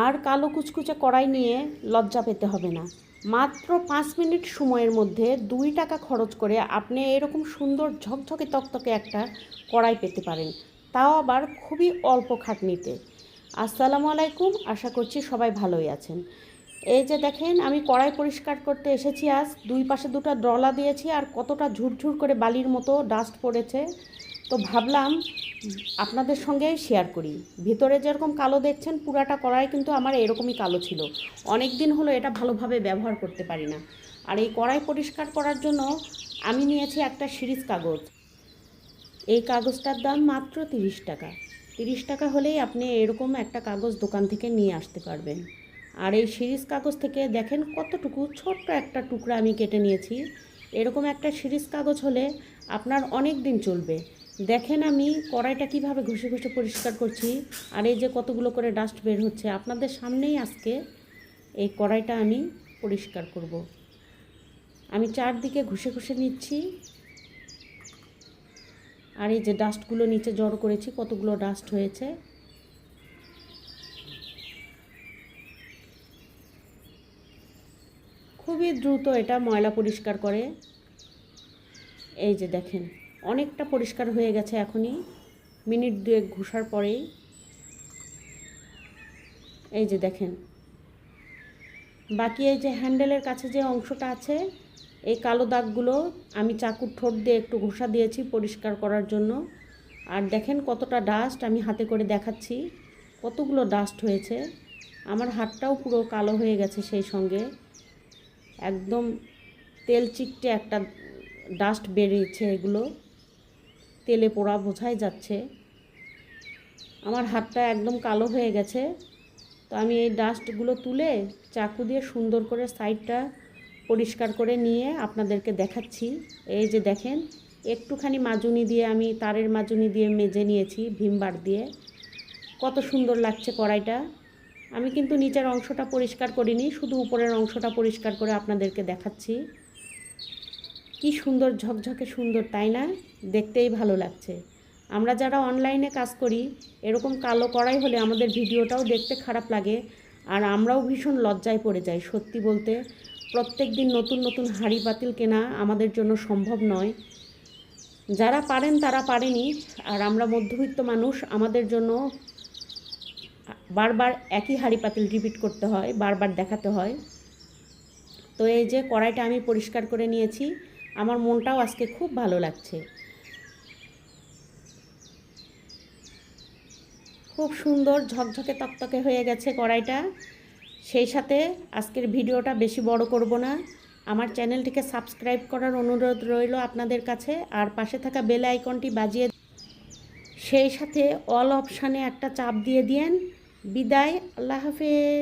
আর কালো কুচকুচে কড়াই নিয়ে লজ্জা পেতে হবে না। মাত্র পাঁচ মিনিট সময়ের মধ্যে দুই টাকা খরচ করে আপনি এরকম সুন্দর ঝকঝকে তকতকে একটা কড়াই পেতে পারেন। তাও আবার খুবই অল্প খাটনিতে। আসসালামু আলাইকুম, আশা করছি সবাই ভালোই আছেন। এই যে দেখেন, আমি কড়াই পরিষ্কার করতে এসেছি আজ। দুই পাশে দুটো ডলা দিয়েছি আর কতটা ঝুরঝুর করে বালির মতো ডাস্ট পড়েছে। তো ভাবলাম আপনাদের সঙ্গে শেয়ার করি। ভিতরে যেরকম কালো দেখছেন, পুরাটা কড়াই কিন্তু আমার এরকমই কালো ছিল। অনেক দিন হলো এটা ভালোভাবে ব্যবহার করতে পারি না। আর এই কড়াই পরিষ্কার করার জন্য আমি নিয়েছি একটা সিরিজ কাগজ। এই কাগজটার দাম মাত্র তিরিশ টাকা। তিরিশ টাকা হলেই আপনি এরকম একটা কাগজ দোকান থেকে নিয়ে আসতে পারবেন। আর এই সিরিজ কাগজ থেকে দেখেন কতটুকু ছোট্ট একটা টুকরা আমি কেটে নিয়েছি। এরকম একটা সিরিজ কাগজ হলে আপনার অনেক দিন চলবে। দেখেন আমি কড়াইটা কীভাবে ঘষে ঘষে পরিষ্কার করছি, আর এই যে কতগুলো করে ডাস্ট বের হচ্ছে, আপনাদের সামনেই আজকে এই কড়াইটা আমি পরিষ্কার করব। আমি চারদিকে ঘষে ঘষে নিচ্ছি, আর এই যে ডাস্টগুলো নিচে জড়ো করেছি, কতগুলো ডাস্ট হয়েছে খুবই দ্রুত এটা ময়লা পরিষ্কার করে এই যে দেখেন অনেকটা পরিষ্কার হয়ে গেছে এখনই। মিনিট দুয়েক ঘষার পরেই। এই যে দেখেন। বাকি এই যে হ্যান্ডেলের কাছে যে অংশটা আছে, এই কালো দাগগুলো আমি চাকুর ঠোঁট দিয়ে একটু ঘষা দিয়েছি পরিষ্কার করার জন্য। আর দেখেন কতটা ডাস্ট আমি হাতে করে দেখাচ্ছি। কতগুলো ডাস্ট হয়েছে। আমার হাতটাও পুরো কালো হয়ে গেছে সেই সঙ্গে। একদম তেল চিকটে একটা ডাস্ট বেরিয়েছে এগুলো। তেলে পোড়া বোঝাই যাচ্ছে। আমার হাতটা একদম কালো হয়ে গেছে। তো আমি এই ডাস্টগুলো তুলে চাকু দিয়ে সুন্দর করে সাইডটা পরিষ্কার করে নিয়ে আপনাদেরকে দেখাচ্ছি। এই যে দেখেন, একটুখানি মাজুনি দিয়ে আমি তারের মাজুনি দিয়ে মেজে নিয়েছি ভীমবার দিয়ে। কত সুন্দর লাগছে কড়াইটা। আমি কিন্তু নিচের অংশটা পরিষ্কার করিনি, শুধু উপরের অংশটা পরিষ্কার করে আপনাদেরকে দেখাচ্ছি। কি সুন্দর ঝকঝকে সুন্দর, তাই না? দেখতেই ভালো লাগছে। আমরা যারা অনলাইনে কাজ করি, এরকম কালো কড়াই হলে আমাদের ভিডিওটাও দেখতে খারাপ লাগে, আর আমরাও ভীষণ লজ্জায় পড়ে যাই, সত্যি বলতে। প্রত্যেক দিন নতুন নতুন হাঁড়ি পাতিল কেনা আমাদের জন্য সম্ভব নয়। যারা পারেন, তারা পারেনি, আর আমরা মধ্যবিত্ত মানুষ, আমাদের জন্য বারবার একই হাঁড়ি পাতিল রিপিট করতে হয়, বারবার দেখাতে হয়। তো এই যে কড়াইটা আমি পরিষ্কার করে নিয়েছি আমার মনটাও আজকে খুব ভালো লাগছে। খুব সুন্দর ঝকঝকে তকতকে হয়ে গেছে কড়াইটা। সেই সাথে আজকের ভিডিওটা বেশি বড় করব না। আমার চ্যানেলটিকে সাবস্ক্রাইব করার অনুরোধ রইল আপনাদের কাছে। আর পাশে থাকা বেল আইকনটি বাজিয়ে সেই সাথে অল অপশানে একটা চাপ দিয়ে দিয়েন। বিদায়, আল্লাহ হাফেজ।